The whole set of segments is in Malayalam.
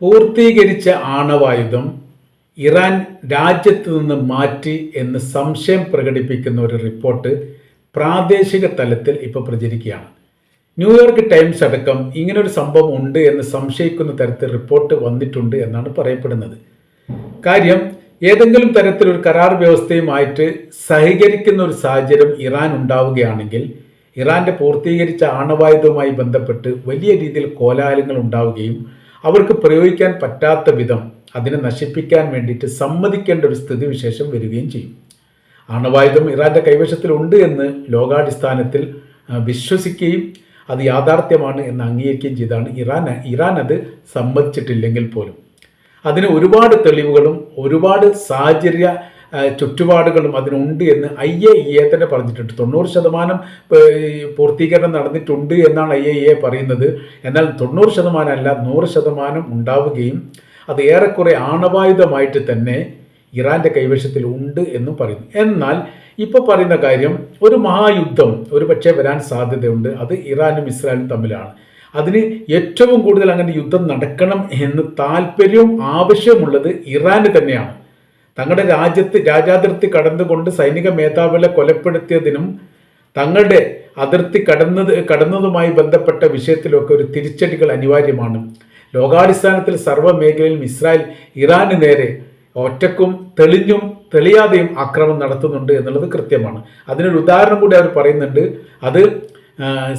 പൂർത്തീകരിച്ച ആണവായുധം ഇറാൻ രാജ്യത്ത് നിന്ന് മാറ്റി എന്ന് സംശയം പ്രകടിപ്പിക്കുന്ന ഒരു റിപ്പോർട്ട് പ്രാദേശിക തലത്തിൽ ഇപ്പോൾ പ്രചരിക്കുകയാണ്. ന്യൂയോർക്ക് ടൈംസ് അടക്കം ഇങ്ങനൊരു സംഭവം ഉണ്ട് എന്ന് സംശയിക്കുന്ന തരത്തിൽ റിപ്പോർട്ട് വന്നിട്ടുണ്ട് എന്നാണ് പറയപ്പെടുന്നത്. കാര്യം ഏതെങ്കിലും തരത്തിലൊരു കരാർ വ്യവസ്ഥയുമായിട്ട് സഹകരിക്കുന്ന ഒരു സാഹചര്യം ഇറാൻ ഉണ്ടാവുകയാണെങ്കിൽ ഇറാന്റെ പൂർത്തീകരിച്ച ആണവായുധവുമായി ബന്ധപ്പെട്ട് വലിയ രീതിയിൽ കോലാഹലങ്ങൾ ഉണ്ടാവുകയും അവർക്ക് പ്രയോഗിക്കാൻ പറ്റാത്ത വിധം അതിനെ നശിപ്പിക്കാൻ വേണ്ടിയിട്ട് സമ്മതിക്കേണ്ട ഒരു സ്ഥിതിവിശേഷം വരികയും ചെയ്യും. ആണവായുധം ഇറാന്റെ കൈവശത്തിലുണ്ട് എന്ന് ലോകാടിസ്ഥാനത്തിൽ വിശ്വസിക്കുകയും അത് യാഥാർത്ഥ്യമാണ് എന്ന് അംഗീകരിക്കുകയും ചെയ്താണ് ഇറാൻ. ഇറാൻ അത് സമ്മതിച്ചിട്ടില്ലെങ്കിൽ പോലും. അതിന് ഒരുപാട് തെളിവുകളും ഒരുപാട് സാഹചര്യ ചുറ്റുപാടുകളും അതിനുണ്ട് എന്ന് ഐ എ ഇ എ തന്നെ പറഞ്ഞിട്ടുണ്ട്. തൊണ്ണൂറ് ശതമാനം പൂർത്തീകരണം നടന്നിട്ടുണ്ട് എന്നാണ് ഐ എ ഇ എ പറയുന്നത്. എന്നാൽ തൊണ്ണൂറ് ശതമാനമല്ല നൂറ് ശതമാനം ഉണ്ടാവുകയും അത് ഏറെക്കുറെ ആണവായുധമായിട്ട് തന്നെ ഇറാന്റെ കൈവശത്തിൽ ഉണ്ട് എന്നും പറയുന്നു. എന്നാൽ ഇപ്പോൾ പറയുന്ന കാര്യം ഒരു മഹായുദ്ധം ഒരു പക്ഷേ വരാൻ സാധ്യതയുണ്ട്. അത് ഇറാനും ഇസ്രായേലും തമ്മിലാണ്. അതിന് ഏറ്റവും കൂടുതൽ അങ്ങനെ യുദ്ധം നടക്കണം എന്ന് താല്പര്യവും ആവശ്യമുള്ളത് ഇറാന് തന്നെയാണ്. തങ്ങളുടെ രാജ്യത്ത് രാജാതിർത്തി കടന്നുകൊണ്ട് സൈനിക മേധാവികളെ കൊലപ്പെടുത്തിയതിനും തങ്ങളുടെ അതിർത്തി കടന്നത് കടന്നതുമായി ബന്ധപ്പെട്ട വിഷയത്തിലൊക്കെ ഒരു തിരിച്ചടികൾ അനിവാര്യമാണ്. ലോകാടിസ്ഥാനത്തിൽ സർവ മേഖലയിലും ഇസ്രായേൽ ഇറാന് നേരെ ഒറ്റക്കും തെളിഞ്ഞും തെളിയാതെയും ആക്രമണം നടത്തുന്നുണ്ട് എന്നുള്ളത് കൃത്യമാണ്. അതിനൊരു ഉദാഹരണം കൂടി അവർ പറയുന്നുണ്ട്. അത്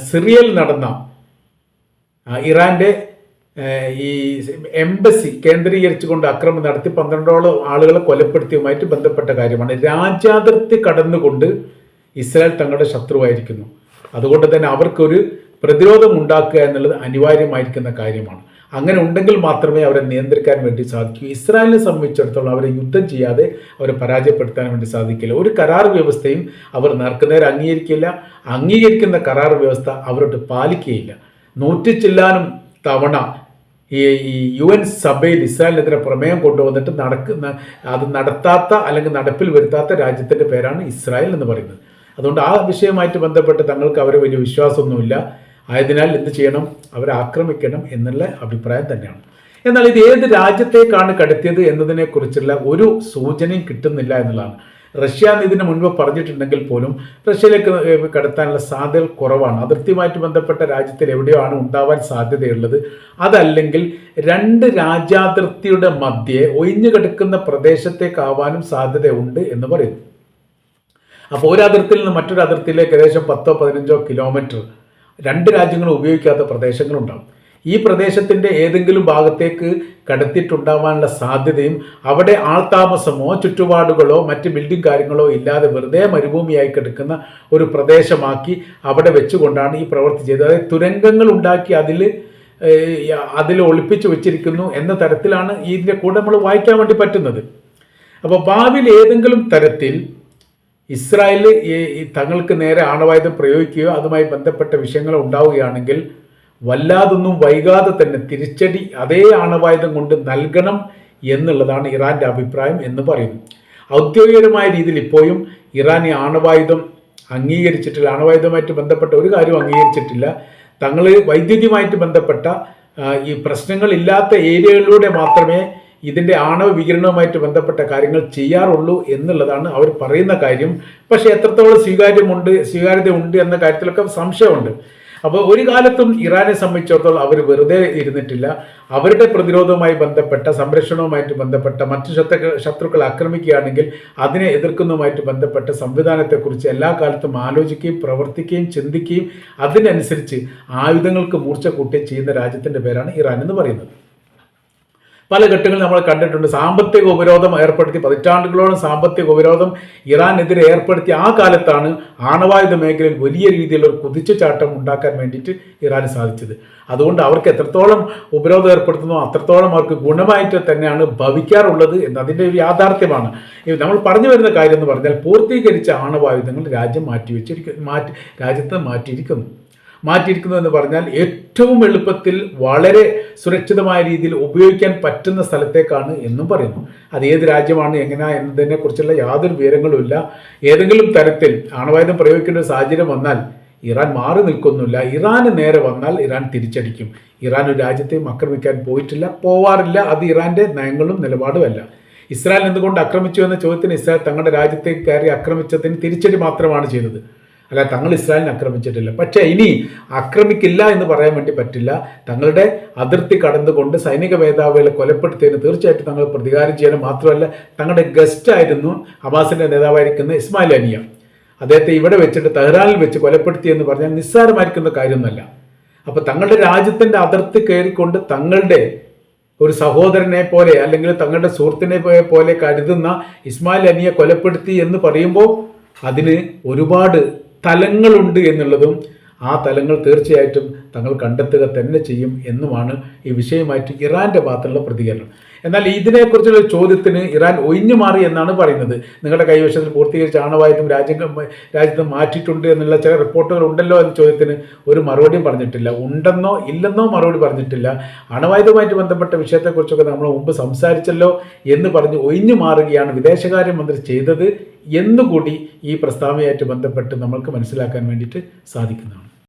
സിറിയയിൽ നടന്ന ഇറാന്റെ ഈ എംബസി കേന്ദ്രീകരിച്ചുകൊണ്ട് ആക്രമണം നടത്തി പന്ത്രണ്ടോളം ആളുകളെ കൊലപ്പെടുത്തിയതുമായിട്ട് ബന്ധപ്പെട്ട കാര്യമാണ്. രാജ്യാതിർത്തി കടന്നുകൊണ്ട് ഇസ്രായേൽ തങ്ങളുടെ ശത്രുവായിരിക്കുന്നു. അതുകൊണ്ട് തന്നെ അവർക്കൊരു പ്രതിരോധം ഉണ്ടാക്കുക എന്നുള്ളത് അനിവാര്യമായിരിക്കുന്ന കാര്യമാണ്. അങ്ങനെ ഉണ്ടെങ്കിൽ മാത്രമേ അവരെ നിയന്ത്രിക്കാൻ വേണ്ടി സാധിക്കൂ. ഇസ്രായേലിനെ സംബന്ധിച്ചിടത്തോളം അവരെ യുദ്ധം ചെയ്യാതെ അവരെ പരാജയപ്പെടുത്താൻ വേണ്ടി സാധിക്കില്ല. ഒരു കരാർ വ്യവസ്ഥയും അവർ നേർക്കുനേരെ അംഗീകരിക്കില്ല. അംഗീകരിക്കുന്ന കരാർ വ്യവസ്ഥ അവരോട് പാലിക്കുകയില്ല. നൂറ്റി ചില്ലാനും തവണ ഈ യു എൻ സഭയിൽ ഇസ്രായേലിനെതിരെ പ്രമേയം കൊണ്ടുവന്നിട്ട് നടക്കുന്ന അത് നടത്താത്ത അല്ലെങ്കിൽ നടപ്പിൽ വരുത്താത്ത രാജ്യത്തിന്റെ പേരാണ് ഇസ്രായേൽ എന്ന് പറയുന്നത്. അതുകൊണ്ട് ആ വിഷയമായിട്ട് ബന്ധപ്പെട്ട് തങ്ങൾക്ക് അവരെ വലിയ വിശ്വാസമൊന്നുമില്ല. ആയതിനാൽ എന്ത് ചെയ്യണം? അവരെ ആക്രമിക്കണം എന്നുള്ള അഭിപ്രായം തന്നെയാണ്. എന്നാൽ ഇത് ഏത് രാജ്യത്തേക്കാണ് കടത്തിയത് എന്നതിനെക്കുറിച്ചുള്ള ഒരു സൂചനയും കിട്ടുന്നില്ല എന്നുള്ളതാണ്. റഷ്യ എന്ന് ഇതിന് മുൻപ് പറഞ്ഞിട്ടുണ്ടെങ്കിൽ പോലും റഷ്യയിലേക്ക് കടത്താനുള്ള സാധ്യത കുറവാണ്. അതിർത്തിയുമായിട്ട് ബന്ധപ്പെട്ട രാജ്യത്തിൽ എവിടെയോ ആണ് ഉണ്ടാവാൻ സാധ്യതയുള്ളത്? അതല്ലെങ്കിൽ രണ്ട് രാജ്യാതിർത്തിയുടെ മധ്യേ ഒഴിഞ്ഞു കിടക്കുന്ന പ്രദേശത്തേക്കാവാനും സാധ്യതയുണ്ട് എന്ന് പറയുന്നു. അപ്പോൾ ഒരു അതിർത്തിയിൽ നിന്ന് മറ്റൊരു അതിർത്തിയിലേക്ക് ഏകദേശം പത്തോ പതിനഞ്ചോ കിലോമീറ്റർ രണ്ട് രാജ്യങ്ങളും ഉപയോഗിക്കാത്ത പ്രദേശങ്ങളുണ്ടാവും. ഈ പ്രദേശത്തിന്റെ ഏതെങ്കിലും ഭാഗത്തേക്ക് കടത്തിയിട്ടുണ്ടാവാനുള്ള സാധ്യതയും അവിടെ ആൾതാമസമോ ചുറ്റുപാടുകളോ മറ്റ് ബിൽഡിംഗ് കാര്യങ്ങളോ ഇല്ലാതെ വെറുതെ മരുഭൂമിയായി കിടക്കുന്ന ഒരു പ്രദേശമാക്കി അവിടെ വെച്ചുകൊണ്ടാണ് ഈ പ്രവൃത്തി ചെയ്തത്. അതായത് തുരങ്കങ്ങൾ ഉണ്ടാക്കി അതിൽ അതിൽ ഒളിപ്പിച്ചു വെച്ചിരിക്കുന്നു എന്ന തരത്തിലാണ് ഇതിന്റെ കൂടെ നമ്മൾ വായിക്കാൻ വേണ്ടി പറ്റുന്നത്. അപ്പോൾ ഭാവിയിൽ ഏതെങ്കിലും തരത്തിൽ ഇസ്രായേൽ തങ്ങൾക്ക് നേരെ ആണവായുധം പ്രയോഗിക്കുകയോ അതുമായി ബന്ധപ്പെട്ട വിഷയങ്ങൾ ഉണ്ടാവുകയാണെങ്കിൽ വല്ലാതൊന്നും വൈകാതെ തന്നെ തിരിച്ചടി അതേ ആണവായുധം കൊണ്ട് നൽകണം എന്നുള്ളതാണ് ഇറാന്റെ അഭിപ്രായം എന്ന് പറയുന്നു. ഔദ്യോഗികമായ രീതിയിൽ ഇപ്പോഴും ഇറാൻ ഈ ആണവായുധം അംഗീകരിച്ചിട്ടില്ല. ആണവായുധമായിട്ട് ബന്ധപ്പെട്ട ഒരു കാര്യവും അംഗീകരിച്ചിട്ടില്ല. തങ്ങൾ വൈദ്യുതിയുമായിട്ട് ബന്ധപ്പെട്ട ഈ പ്രശ്നങ്ങളില്ലാത്ത ഏരിയകളിലൂടെ മാത്രമേ ഇതിന്റെ ആണവ വികിരണവുമായിട്ട് ബന്ധപ്പെട്ട കാര്യങ്ങൾ ചെയ്യാറുള്ളൂ എന്നുള്ളതാണ് അവർ പറയുന്ന കാര്യം. പക്ഷേ എത്രത്തോളം സ്വീകാര്യമുണ്ട് സ്വീകാര്യത ഉണ്ട് എന്ന കാര്യത്തിലൊക്കെ സംശയമുണ്ട്. അപ്പോൾ ഒരു കാലത്തും ഇറാനെ സംബന്ധിച്ചിടത്തോളം അവർ വെറുതെ ഇരുന്നിട്ടില്ല. അവരുടെ പ്രതിരോധവുമായി ബന്ധപ്പെട്ട സംരക്ഷണവുമായിട്ട് ബന്ധപ്പെട്ട മറ്റ് ശത്രുക്കൾ ശത്രുക്കൾ ആക്രമിക്കുകയാണെങ്കിൽ അതിനെ എതിർക്കുന്നതുമായിട്ട് ബന്ധപ്പെട്ട സംവിധാനത്തെക്കുറിച്ച് എല്ലാ കാലത്തും ആലോചിക്കുകയും പ്രവർത്തിക്കുകയും ചിന്തിക്കുകയും അതിനനുസരിച്ച് ആയുധങ്ങൾക്ക് മൂർച്ച കൂട്ടുകയും ചെയ്യുന്ന രാജ്യത്തിന്റെ പേരാണ് ഇറാൻ എന്ന് പറയുന്നത്. പല ഘട്ടങ്ങളിൽ നമ്മൾ കണ്ടിട്ടുണ്ട്. സാമ്പത്തിക ഉപരോധം ഏർപ്പെടുത്തി പതിറ്റാണ്ടുകളോളം സാമ്പത്തിക ഉപരോധം ഇറാനെതിരെ ഏർപ്പെടുത്തിയ ആ കാലത്താണ് ആണവായുധ മേഖലയിൽ വലിയ രീതിയിലുള്ള ഒരു കുതിച്ചുചാട്ടം ഉണ്ടാക്കാൻ വേണ്ടിയിട്ട് ഇറാന് സാധിച്ചത്. അതുകൊണ്ട് അവർക്ക് എത്രത്തോളം ഉപരോധം ഏർപ്പെടുത്തുന്നു അത്രത്തോളം അവർക്ക് ഗുണമായിട്ട് തന്നെയാണ് ഭവിക്കാറുള്ളത് എന്ന് അതിന്റെ ഒരു യാഥാർത്ഥ്യമാണ്. നമ്മൾ പറഞ്ഞു വരുന്ന കാര്യം എന്ന് പറഞ്ഞാൽ പൂർത്തീകരിച്ച ആണവായുധങ്ങൾ രാജ്യം മാറ്റിവെച്ചിരിക്കുന്നു മാറ്റി രാജ്യത്ത് മാറ്റിയിരിക്കുന്നു. മാറ്റിയിരിക്കുന്നു എന്ന് പറഞ്ഞാൽ ഏറ്റവും എളുപ്പത്തിൽ വളരെ സുരക്ഷിതമായ രീതിയിൽ ഉപയോഗിക്കാൻ പറ്റുന്ന സ്ഥലത്തേക്കാണ് എന്നും പറയുന്നു. അത് ഏത് രാജ്യമാണ് എങ്ങനെയാ എന്നതിനെ കുറിച്ചുള്ള യാതൊരു വിവരങ്ങളുമില്ല ഏതെങ്കിലും തരത്തിൽ ആണവായുധം പ്രയോഗിക്കേണ്ട ഒരു സാഹചര്യം വന്നാൽ ഇറാൻ മാറി നിൽക്കുന്നില്ല. ഇറാന് നേരെ വന്നാൽ ഇറാൻ തിരിച്ചടിക്കും. ഇറാൻ ഒരു രാജ്യത്തെയും ആക്രമിക്കാൻ പോയിട്ടില്ല പോവാറില്ല. അത് ഇറാന്റെ നയങ്ങളും നിലപാടുമല്ല ഇസ്രായേൽ എന്തുകൊണ്ട് ആക്രമിച്ചു എന്ന ചോദ്യത്തിന് ഇസ്രായേൽ തങ്ങളുടെ രാജ്യത്തേക്ക് കയറി ആക്രമിച്ചതിന് തിരിച്ചടി മാത്രമാണ് ചെയ്തത്. അല്ല തങ്ങൾ ഇസ്രായേലിനെ ആക്രമിച്ചിട്ടില്ല. പക്ഷേ ഇനി ആക്രമിക്കില്ല എന്ന് പറയാൻ വേണ്ടി പറ്റില്ല. തങ്ങളുടെ അതിർത്തി കടന്നുകൊണ്ട് സൈനിക മേധാവികളെ കൊലപ്പെടുത്തിയതിന് തീർച്ചയായിട്ടും തങ്ങൾ പ്രതികാരം ചെയ്യാനും മാത്രമല്ല തങ്ങളുടെ ഗസ്റ്റ് ആയിരുന്നു ഹമാസിന്റെ നേതാവായിരിക്കുന്ന ഇസ്മായിൽ അനിയ. അദ്ദേഹത്തെ ഇവിടെ വെച്ചിട്ട് തെഹ്റാനിൽ വെച്ച് കൊലപ്പെടുത്തി എന്ന് പറഞ്ഞാൽ നിസ്സാരമായിരിക്കുന്ന കാര്യമൊന്നുമല്ല. അപ്പോൾ തങ്ങളുടെ രാജ്യത്തിന്റെ അതിർത്തി കയറിക്കൊണ്ട് തങ്ങളുടെ ഒരു സഹോദരനെ പോലെ അല്ലെങ്കിൽ തങ്ങളുടെ സുഹൃത്തിനെ പോലെ കരുതുന്ന ഇസ്മായിൽ അനിയെ കൊലപ്പെടുത്തി എന്ന് പറയുമ്പോൾ അതിന് ഒരുപാട് തലങ്ങളുണ്ട് എന്നുള്ളതും ആ തലങ്ങൾ തീർച്ചയായിട്ടും തങ്ങൾ കണ്ടെത്തുക തന്നെ ചെയ്യും എന്നുമാണ് ഈ വിഷയമായിട്ട് ഇറാന്റെ ഭാഗത്തുള്ള പ്രതികരണം. എന്നാൽ ഇതിനെക്കുറിച്ചുള്ള ചോദ്യത്തിന് ഇറാൻ ഒഴിഞ്ഞു മാറി എന്നാണ് പറയുന്നത്. നിങ്ങളുടെ കൈവശത്തിൽ പൂർത്തീകരിച്ച ആണവായുധം രാജ്യം രാജ്യത്ത് മാറ്റിയിട്ടുണ്ട് എന്നുള്ള ചില റിപ്പോർട്ടുകൾ ഉണ്ടല്ലോ എന്ന ചോദ്യത്തിന് ഒരു മറുപടിയും പറഞ്ഞിട്ടില്ല. ഉണ്ടെന്നോ ഇല്ലെന്നോ മറുപടി പറഞ്ഞിട്ടില്ല. അണവായുധവുമായിട്ട് ബന്ധപ്പെട്ട വിഷയത്തെക്കുറിച്ചൊക്കെ നമ്മൾ മുമ്പ് സംസാരിച്ചല്ലോ എന്ന് പറഞ്ഞ് ഒഴിഞ്ഞു മാറുകയാണ് വിദേശകാര്യമന്ത്രി ചെയ്തത് എന്നുകൂടി ഈ പ്രസ്താവനയായിട്ട് ബന്ധപ്പെട്ട് നമ്മൾക്ക് മനസ്സിലാക്കാൻ വേണ്ടിയിട്ട് സാധിക്കുന്നതാണ്.